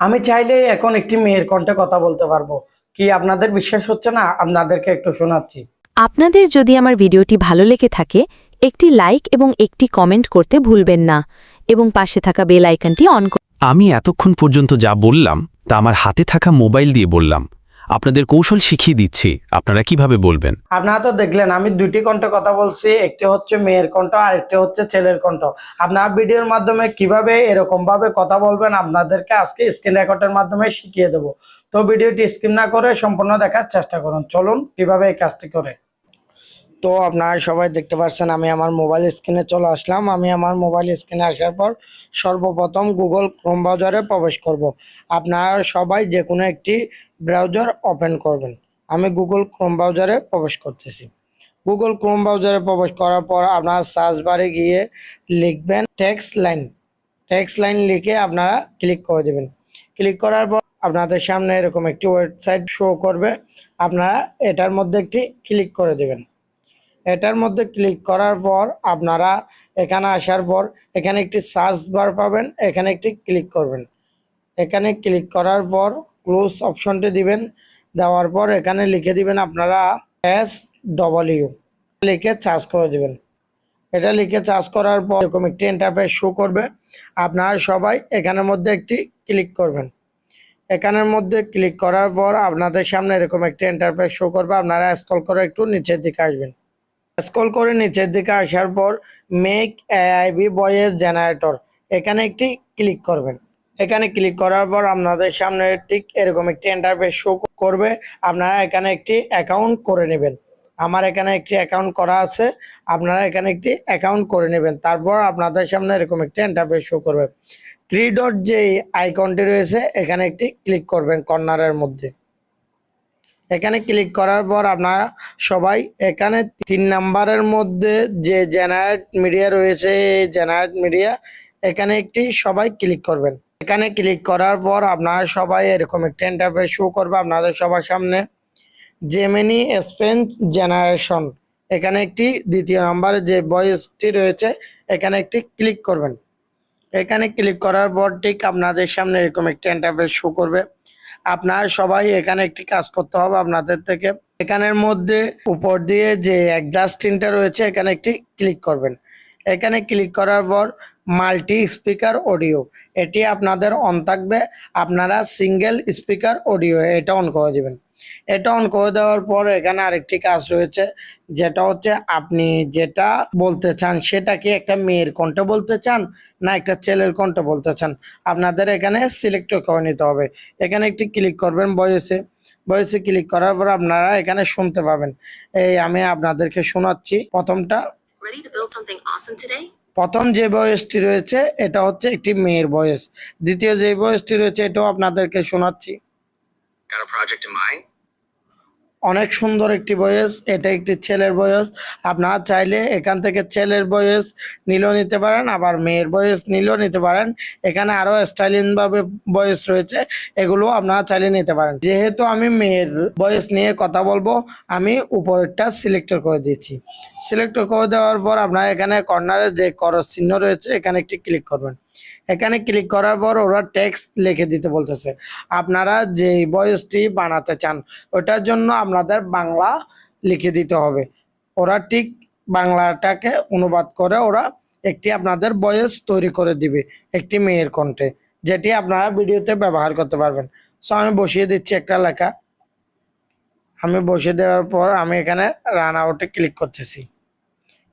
আমি চাইলে এখন একটি মেয়ের কণ্ঠে কথা বলতে পারব। কি আপনাদের বিশ্বাস হচ্ছে না? আপনাদেরকে একটু শোনাচ্ছি। আপনাদের যদি আমার ভিডিওটি ভালো লেগে থাকে একটি লাইক এবং একটি কমেন্ট করতে ভুলবেন না এবং পাশে থাকা বেল আইকনটি অন করুন আমি এতক্ষণ পর্যন্ত যা বললাম তা আমার হাতে থাকা মোবাইল দিয়ে বললাম। আপনাদের কৌশল শিখিয়ে দিচ্ছি, আপনারা কীভাবে বলবেন? আপনারা তো দেখলেন, আমি দুইটি কণ্ঠে কথা বলছি, একটি হচ্ছে মেয়ের কণ্ঠ আর একটি হচ্ছে ছেলের কণ্ঠ। আপনারা ভিডিওর মাধ্যমে কীভাবে এরকম ভাবে কথা বলবেন, আপনাদেরকে আজকে স্ক্রিন রেকর্ডের মাধ্যমে শিখিয়ে দেব। তো ভিডিওটি স্ক্রিন না করে সম্পূর্ণ দেখার চেষ্টা করুন। চলুন, কীভাবে এই কাজটি করে? তো আপনারা সবাই দেখতে পাচ্ছেন আমি আমার মোবাইল স্ক্রিনে চলে আসলাম। আমি আমার মোবাইল স্ক্রিনে আসার পর সর্বপ্রথম গুগল ক্রোম ব্রাউজারে প্রবেশ করব। আপনারা সবাই যে কোনো একটি ব্রাউজার ওপেন করবেন। আমি গুগল ক্রোম ব্রাউজারে প্রবেশ করতেছি। গুগল ক্রোম ব্রাউজারে প্রবেশ করার পর আপনারা সার্চ বারে গিয়ে লিখবেন টেক্সট লাইন টেক্সট লাইন লিখে আপনারা ক্লিক করে দেবেন। ক্লিক করার পর আপনাদের সামনে এরকম একটি ওয়েবসাইট শো করবে। আপনারা এটার মধ্যে একটি ক্লিক করে দেবেন। এটার মধ্যে ক্লিক করার পর আপনারা এখানে আসার পর এখানে একটি সার্চ বার পাবেন, এখানে একটি ক্লিক করবেন। এখানে ক্লিক করার পর ক্লোজ অপশনটি দিবেন, দেওয়ার পর এখানে লিখে দিবেন আপনারা এস ডবলিউ লিখে চার্জ করে দিবেন। এটা লিখে চার্জ করার পর এরকম একটি ইন্টারফেস শো করবে, আপনারা সবাই এখানের মধ্যে একটি ক্লিক করবেন। এখানের মধ্যে ক্লিক করার পর আপনাদের সামনে এরকম একটি ইন্টারফেস শো করবে, আপনারা স্ক্রল করে একটু নিচের দিকে আসবেন। স্ক্রল করে নিচের দিকে আসার পর মেক এআইবি ভয়েস জেনারেটর এখানে একটি ক্লিক করবেন। এখানে ক্লিক করার পর আপনাদের সামনে ঠিক এরকম একটি ইন্টারফেস শো করবে। আপনারা এখানে একটি অ্যাকাউন্ট করে নেবেন। আমার এখানে একটি অ্যাকাউন্ট করা আছে। আপনারা এখানে একটি অ্যাকাউন্ট করে নেবেন। তারপর আপনাদের সামনে এরকম একটি ইন্টারফেস শো করবে। থ্রি ডট যে আইকনটি রয়েছে। এখানে একটি ক্লিক করবেন কর্নারের মধ্যে। এখানে ক্লিক করার পর আপনারা সবাই এখানে তিন নাম্বারের মধ্যে যে জেনারেট মিডিয়া রয়েছে জেনারেট মিডিয়া এখানে একটি সবাই ক্লিক করবেন। এখানে ক্লিক করার পর আপনারা সবাই এরকম একটি ইন্টারফেস শো করবে আপনাদের সবার সামনে। জেমিনি স্পেন জেনারেশন এখানে একটি দ্বিতীয় নাম্বারে যে ভয়েসটি রয়েছে, এখানে একটি ক্লিক করবেন। এখানে ক্লিক করার পর ঠিক আপনাদের সামনে এরকম একটি ইন্টারফেস শো করবে। আপনার সবাই এখানে একটি কাজ করতে হবে আপনাদের থেকে। এখানের মধ্যে উপর দিয়ে যে অ্যাডজাস্টিংটা রয়েছে, এখানে একটি ক্লিক করবেন। এখানে ক্লিক করার পর মাল্টি স্পিকার অডিও এটি আপনাদের অন থাকবে। আপনারা সিঙ্গেল স্পিকার অডিও এটা অন করে দিবেন। এটা অন করে দেওয়ার পর এখানে আরেকটি কাজ রয়েছে যেটা হচ্ছে আপনি যেটা বলতে চান সেটা কি একটা মেয়ের কণ্ঠে বলতে চান না একটা ছেলের কণ্ঠে বলতে চান? আপনাদের এখানে সিলেক্ট করে নিতে হবে। এখানে একটি ক্লিক করবেন বয়সে বয়সে ক্লিক করার পর আপনারা এখানে শুনতে পাবেন। এই আমি আপনাদেরকে শোনাচ্ছি প্রথমটা? প্রথম যে বয়সটি রয়েছে এটা হচ্ছে একটি মেয়ের বয়স দ্বিতীয় যে বয়সটি রয়েছে এটাও আপনাদেরকে শোনাচ্ছি। Got a project in mind? অনেক সুন্দর একটি বয়স, এটা একটি ছেলের বয়স। আপনারা চাইলে এখান থেকে ছেলের বয়স নিলেও নিতে পারেন, আবার মেয়ের বয়স নিলেও নিতে পারেন। এখানে আরও স্টাইলিন ভাবে বয়স রয়েছে, এগুলো আপনারা চাইলে নিতে পারেন। যেহেতু আমি মেয়ের বয়স নিয়ে কথা বলব, আমি উপরেরটা সিলেক্ট করে দিচ্ছি। সিলেক্ট করে দেওয়ার পর আপনারা এখানে কর্নারে যে করস চিহ্ন রয়েছে, এখানে একটি ক্লিক করবেন। এখানে ক্লিক করার পর ওরা টেক্সট লিখে দিতে বলতেছে। আপনারা যে বয়সটি বানাতে চান, ওটার জন্য আপনাদের বাংলা লিখে দিতে হবে। ওরা ঠিক বাংলাটাকে অনুবাদ করে ওরা একটি আপনাদের বয়স তৈরি করে দিবে, একটি মেয়ের কণ্ঠে, যেটি আপনারা ভিডিওতে ব্যবহার করতে পারবেন। সো আমি বসিয়ে দিচ্ছি একটা লেখা। আমি বসিয়ে দেওয়ার পর আমি এখানে রান আউটে ক্লিক করতেছি।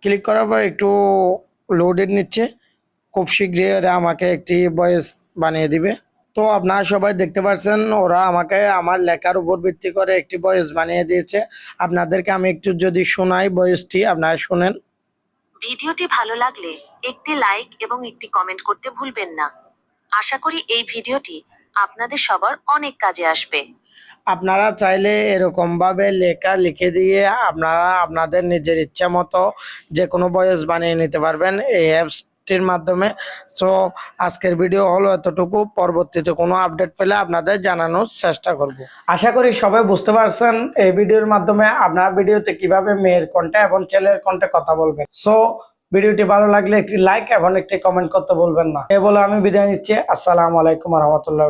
ক্লিক করার পর একটু লোডেড নিচ্ছে। খুব শীঘ্রই ওরা আমাকে একটি বয়েস বানিয়ে দিবে। তো আপনারা সবাই দেখতে পাচ্ছেন ওরা আমাকে আমার লেখার উপর ভিত্তি করে একটি বয়েস বানিয়ে দিয়েছে। আপনাদেরকে আমি একটু যদি শোনাই বয়েসটি আপনারা শুনেন। ভিডিওটি ভালো লাগলে একটি লাইক এবং একটি কমেন্ট করতে ভুলবেন না। আশা করি এই ভিডিওটি আপনাদের সবার অনেক কাজে আসবে। আপনারা চাইলে এরকমভাবে লেখা লিখে দিয়ে আপনারা আপনাদের নিজের ইচ্ছা মতো যে কোনো বয়স বানিয়ে নিতে পারবেন। এই অ্যাপসটির মাধ্যমে। সো আজকের ভিডিও হলো এতটুকু। পরবর্তীতে কোনো আপডেট পেলে আপনাদের জানানোর চেষ্টা করব। আশা করি সবাই বুঝতে পারছেন এই ভিডিওর মাধ্যমে আপনার ভিডিওতে কীভাবে মেয়ের কণ্ঠে এবং ছেলের কণ্ঠে কথা বলবেন। সো ভিডিওটি ভালো লাগলে একটি লাইক এবং একটি কমেন্ট করতে বলবেন না। এ বলে আমি বিদায় নিচ্ছি। আসসালামু আলাইকুম রহমতুল্লাহ